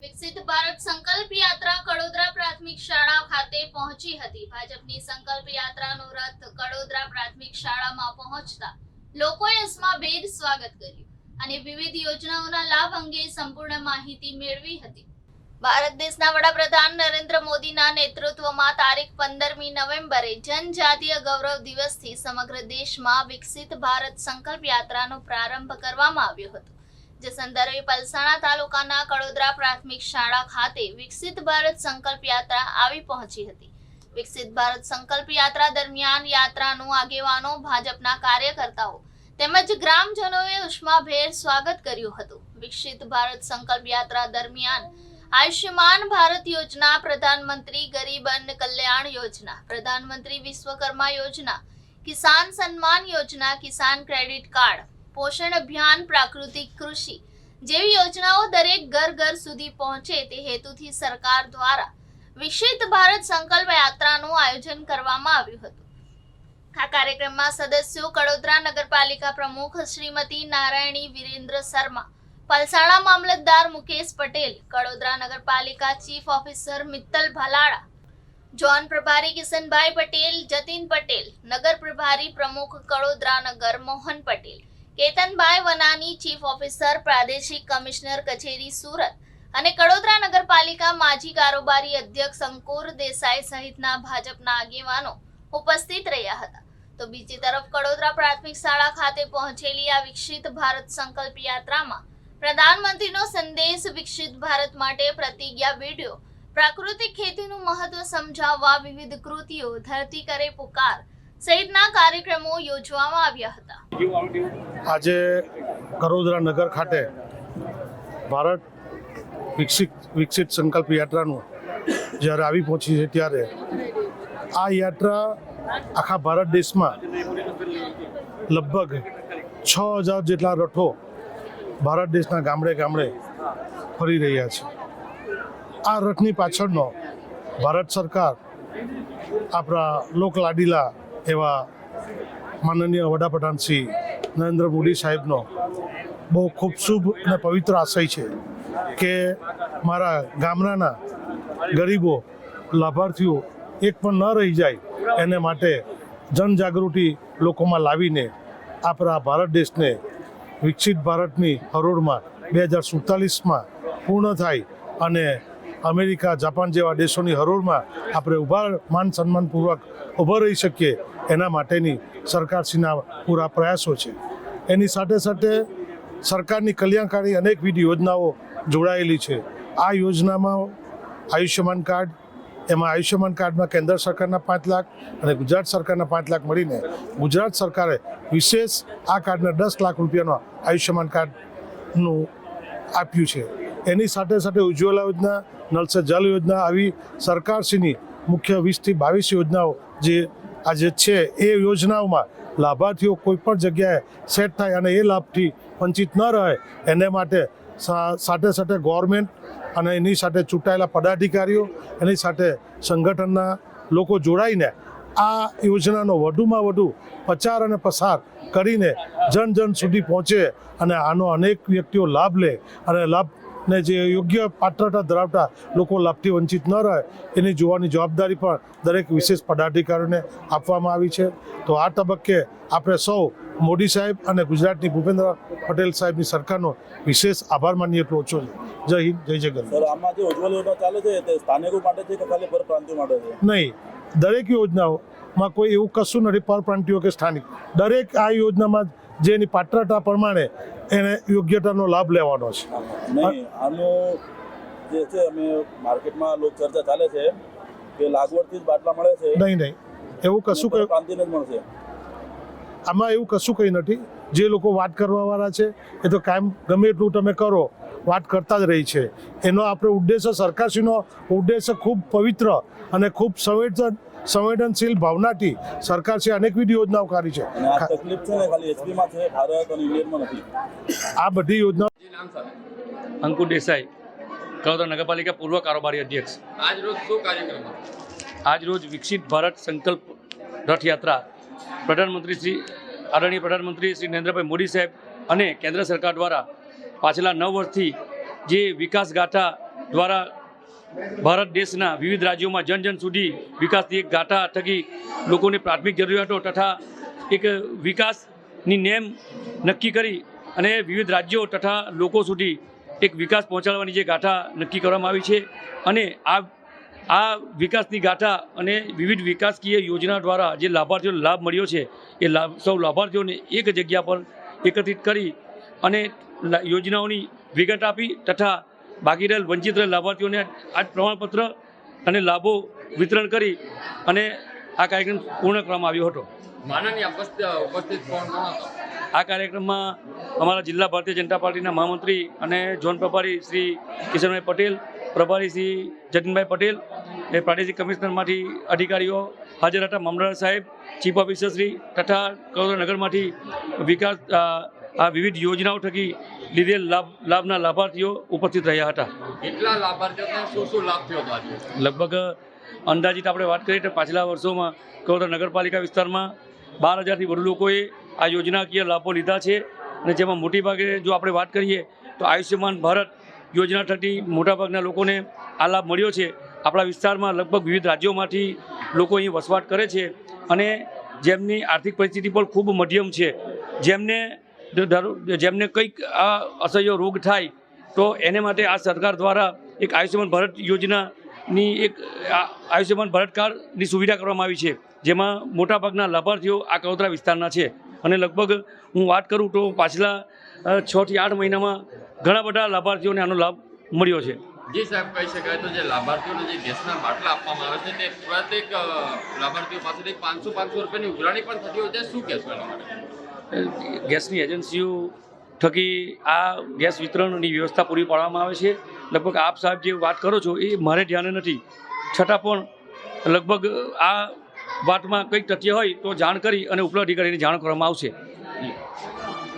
વિકસિત ભારત સંકલ્પ યાત્રા કડોદરા પ્રાથમિક શાળા ખાતે પહોંચી હતી. ભાજપની સંકલ્પ યાત્રાનો રથ કડોદરા પ્રાથમિક શાળામાં પહોંચતા લોકોએ ઉષ્માભેર સ્વાગત કર્યું અને વિવિધ યોજનાઓના લાભ અંગે સંપૂર્ણ માહિતી મેળવી હતી. ભારત દેશના વડાપ્રધાન નરેન્દ્ર મોદીના નેતૃત્વમાં તારીખ પંદરમી નવેમ્બરે જનજાતીય ગૌરવ દિવસથી સમગ્ર દેશમાં વિકસિત ભારત સંકલ્પ યાત્રાનો પ્રારંભ કરવામાં આવ્યો હતો. જે સંદર્ભે પલસાણા તાલુકાના કડોદરા પ્રાથમિક શાળા ખાતે વિકસિત ભારત સંકલ્પ યાત્રા આવી પહોંચી હતી. વિકસિત ભારત સંકલ્પ યાત્રા દરમિયાન યાત્રાનું આગેવાનો, ભાજપના કાર્યકર્તાઓ તેમજ ગ્રામજનોએ ઉષ્માભેર સ્વાગત કર્યું હતું. વિકસિત ભારત સંકલ્પ યાત્રા દરમિયાન આયુષ્યમાન ભારત યોજના, પ્રધાનમંત્રી ગરીબ અન્ન કલ્યાણ યોજના, પ્રધાનમંત્રી વિશ્વકર્મા યોજના, કિસાન સન્માન યોજના, કિસાન ક્રેડિટ કાર્ડ પોષણ અભિયાન, પ્રાકૃતિક કૃષિ જેવી યોજનાઓ દરેક ઘર ઘર સુધી પહોંચે તે હેતુથી સરકાર દ્વારા વિકસિત ભારત સંકલ્પ યાત્રાનું આયોજન કરવામાં આવ્યું હતું. આ કાર્યક્રમમાં સદસ્યો કડોદરા નગરપાલિકા પ્રમુખ શ્રીમતી નારાયણી વિરેન્દ્ર શર્મા, પલસાણા મામલતદાર મુકેશ પટેલ, કડોદરા નગરપાલિકા chief officer Mittal Bhalala, zone પ્રભારી કિશનભાઈ પટેલ, જતીન પટેલ, નગર પ્રભારી પ્રમુખ કડોદરા નગર મોહન પટેલ કેતનભાઈ વનાની ચીફ ઓફિસર, પ્રાદેશિક કમિશનર, કચેરી સુરત અને કડોદરા નગરપાલિકા માજી કારોબારી અધ્યક્ષ અંકુર દેસાઈ સહિતના ભાજપના આગેવાનો ઉપસ્થિત રહ્યા હતા. તો બીજી તરફ કડોદરા પ્રાથમિક શાળા ખાતે પહોંચેલી આ વિકસિત ભારત સંકલ્પ યાત્રામાં પ્રધાનમંત્રીનો સંદેશ વિકસિત ભારત માટે પ્રતિજ્ઞા વીડિયો, પ્રાકૃતિક ખેતીનું મહત્વ સમજાવવા વિવિધ કૃતિઓ, ધરતી કરે પુકાર સહિતના કાર્યક્રમો યોજવામાં આવ્યા હતા. આજે કરોદરા નગર ખાતે ભારત વિકસિત વિકસિત સંકલ્પ યાત્રાનું જ્યારે આવી પહોંચી છે ત્યારે આ યાત્રા આખા ભારત દેશમાં લગભગ છ હજાર જેટલા રથો ભારત દેશના ગામડે ગામડે ફરી રહ્યા છે. આ રથની પાછળનો ભારત સરકાર આપણા લોકલાડીલા એવા માનનીય વડાપ્રધાન શ્રી નરેન્દ્ર મોદી સાહેબનો બહુ ખૂબ શુભ અને પવિત્ર આશય છે કે મારા ગામડાના ગરીબો, લાભાર્થીઓ એક પણ ન રહી જાય એને માટે જનજાગૃતિ લોકોમાં લાવીને આપણા ભારત દેશને વિકસિત ભારતની હરોળમાં બે હજાર સુડતાલીસમાં પૂર્ણ થાય અને અમેરિકા, જાપાન જેવા દેશોની હરોળમાં આપણે ઊભા માન સન્માનપૂર્વક ઊભા રહી શકીએ એના માટેની સરકારશ્રીના પૂરા પ્રયાસો છે. એની સાથે સાથે સરકારની કલ્યાણકારી અનેકવિધ યોજનાઓ જોડાયેલી છે. આ યોજનામાં આયુષ્યમાન કાર્ડ, એમાં આયુષ્યમાન કાર્ડમાં કેન્દ્ર સરકારના પાંચ લાખ અને ગુજરાત સરકારના પાંચ લાખ મળીને ગુજરાત સરકારે વિશેષ આ કાર્ડને દસ લાખ રૂપિયાનો આયુષ્યમાન કાર્ડનું આપ્યું છે. એની સાથે સાથે ઉજ્જવલા યોજના નળ સે જલ યોજના આવી સરકારશ્રીની મુખ્ય વીસથી બાવીસ યોજનાઓ જે આજે છે એ યોજનાઓમાં લાભાર્થીઓ કોઈ પણ જગ્યાએ સેટ થાય અને એ લાભથી વંચિત ન રહે, એને માટે સાથે સાથે ગવર્મેન્ટ અને એની સાથે ચૂંટાયેલા પદાધિકારીઓ, એની સાથે સંગઠનના લોકો જોડાઈને આ યોજનાનો વધુમાં વધુ પ્રચાર અને પસાર કરીને જન જન સુધી પહોંચે અને આનો અનેક વ્યક્તિઓ લાભ લે અને લાભને જે યોગ્ય પાત્રતા ધરાવતા લોકો લાભથી વંચિત ન રહે એની જોવાની જવાબદારી પણ દરેક વિશેષ પદાધિકારીઓને આપવામાં આવી છે. તો આ તબક્કે આપણે સૌ મોદી સાહેબ અને ગુજરાતની ભૂપેન્દ્ર પટેલ સાહેબની સરકારનો વિશેષ આભાર માનીએ એટલો ઓછો છે. જય હિન્દ જય જય ગરવી. સર આમાં જે ઉજ્જવલ યોજના ચાલે છે તે સ્થાનિકો માટે છે કે ખાલી પરપ્રાંતિયો માટે છે? નહીં દરેક યોજનાઓમાં કોઈ એવું કશું નથી પરપ્રાંતિયો કે સ્થાનિક. દરેક આ યોજનામાં જેની પાત્રતા પ્રમાણે એને યોગ્યતાનો લાભ લેવાનો છે. નહીં આનું જે છે અમે માર્કેટમાં લોક ચર્ચા ચાલે છે કે લાગવડથી જ બાટલા મળે છે. નહીં નહીં. એવું કશું કંઈ પરપ્રાંતિને જ મળશે. આમાં એવું કશું કંઈ નથી. જે લોકો વાત કરવાવાળા છે એ તો કાયમ ગમે એટલું તમે કરો વાત કરતા જ રહી છે. એનો આપણે ઉદ્દેશ્ય સરકારશ્રીનો ઉદ્દેશ્ય ખૂબ પવિત્ર અને ખૂબ સંવેદન સંવેદનશીલ ભાવનાથી સરકારશ્રી અનેકવિધ યોજનાઓ કાઢી છે. આ તકલીફ છે ને ખાલી એચપીમાં છે ભારત અને ઇન્ડિયનમાં નથી. આ બધી યોજનાઓ અંકુર દેસાઈ કડોદરા નગરપાલિકા પૂર્વ કારોબારી અધ્યક્ષ. આજ રોજ શું કાર્યક્રમ? આજ રોજ વિકસિત ભારત સંકલ્પ રથયાત્રા. પ્રધાનમંત્રી શ્રી આદરણીય પ્રધાનમંત્રી શ્રી નરેન્દ્રભાઈ મોદી સાહેબ અને કેન્દ્ર સરકાર દ્વારા પાછલા નવ વર્ષથી જે વિકાસ ગાથા દ્વારા ભારત દેશના વિવિધ રાજ્યોમાં જન જન સુધી વિકાસની એક ગાથા થકી લોકોની પ્રાથમિક જરૂરિયાતો તથા એક વિકાસની નેમ નક્કી કરી અને વિવિધ રાજ્યો તથા લોકો સુધી એક વિકાસ પહોંચાડવાની જે ગાથા નક્કી કરવામાં આવી છે અને આ આ વિકાસની ગાથા અને વિવિધ વિકાસકીય યોજના દ્વારા જે લાભાર્થીઓને લાભ મળ્યો છે, એ લાભ સૌ લાભાર્થીઓને એક જગ્યા પર એકત્રિત કરી અને યોજનાઓની વિગત આપી તથા બાકી રહેલ વંચિત રહેલ લાભાર્થીઓને આ પ્રમાણપત્ર અને લાભો વિતરણ કરી અને આ કાર્યક્રમ પૂર્ણ કરવામાં આવ્યો હતો. આ કાર્યક્રમમાં અમારા જિલ્લા ભારતીય જનતા પાર્ટીના મહામંત્રી અને ઝોન પ્રભારી શ્રી કિશનભાઈ પટેલ પ્રભારી શ્રી જતીનભાઈ પટેલ એ પ્રાદેશિક કમિશનરમાંથી અધિકારીઓ હાજર હતા. મામલતદાર સાહેબ ચીફ ઓફિસર શ્રી તથા કડોદરા નગરમાંથી વિકાસ આ વિવિધ યોજનાઓ થકી લીધેલ લાભ લાભના લાભાર્થીઓ ઉપસ્થિત રહ્યા હતા. કેટલા લાભાર્થીઓને શું શું લાભ થયો હતો લગભગ અંદાજિત આપણે વાત કરીએ તો પાછલા વર્ષોમાં કડોદરા નગરપાલિકા વિસ્તારમાં બાર હજારથી વધુ લોકોએ આ યોજનાકીય લાભો લીધા છે અને જેમાં મોટીભાગે જો આપણે વાત કરીએ તો આયુષ્યમાન ભારત યોજના થકી મોટાભાગના લોકોને આ લાભ મળ્યો છે. આપણા વિસ્તારમાં લગભગ વિવિધ રાજ્યોમાંથી લોકો અહીં વસવાટ કરે છે અને જેમની આર્થિક પરિસ્થિતિ પણ ખૂબ મધ્યમ છે. જેમને ધારો- જેમને કંઈક આ અસહ્ય રોગ થાય, તો એને માટે આ સરકાર દ્વારા એક આયુષ્યમાન ભારત યોજનાની એક આયુષ્યમાન ભારત કાર્ડની સુવિધા કરવામાં આવી છે, જેમાં મોટાભાગના લાભાર્થીઓ આ કડોદરા વિસ્તારના છે. અને લગભગ હું વાત કરું તો પાછલા છ થી આઠ મહિનામાં ઘણા બધા લાભાર્થીઓને આનો લાભ મળ્યો છે. જી સાહેબ, કહી શકાય તો જે લાભાર્થીઓને જે ગેસના બાટલા આપવામાં આવે છે, તે પ્રત્યેક લાભાર્થીઓ પાસેથી પાંચસો પાંચસો રૂપિયાની ઉઘરાણી પણ થતી હોય છે. શું કહેશો એના માટે? ગેસની એજન્સીઓ થકી આ ગેસ વિતરણની વ્યવસ્થા પૂરી પાડવામાં આવે છે. લગભગ આપ સાહેબ જે વાત કરો છો, એ મારે ધ્યાને નથી. છતાં પણ લગભગ આ વાતમાં કંઈક તથ્ય હોય તો જાણ કરી અને ઉપલા અધિકારીને જાણ કરવામાં આવશે.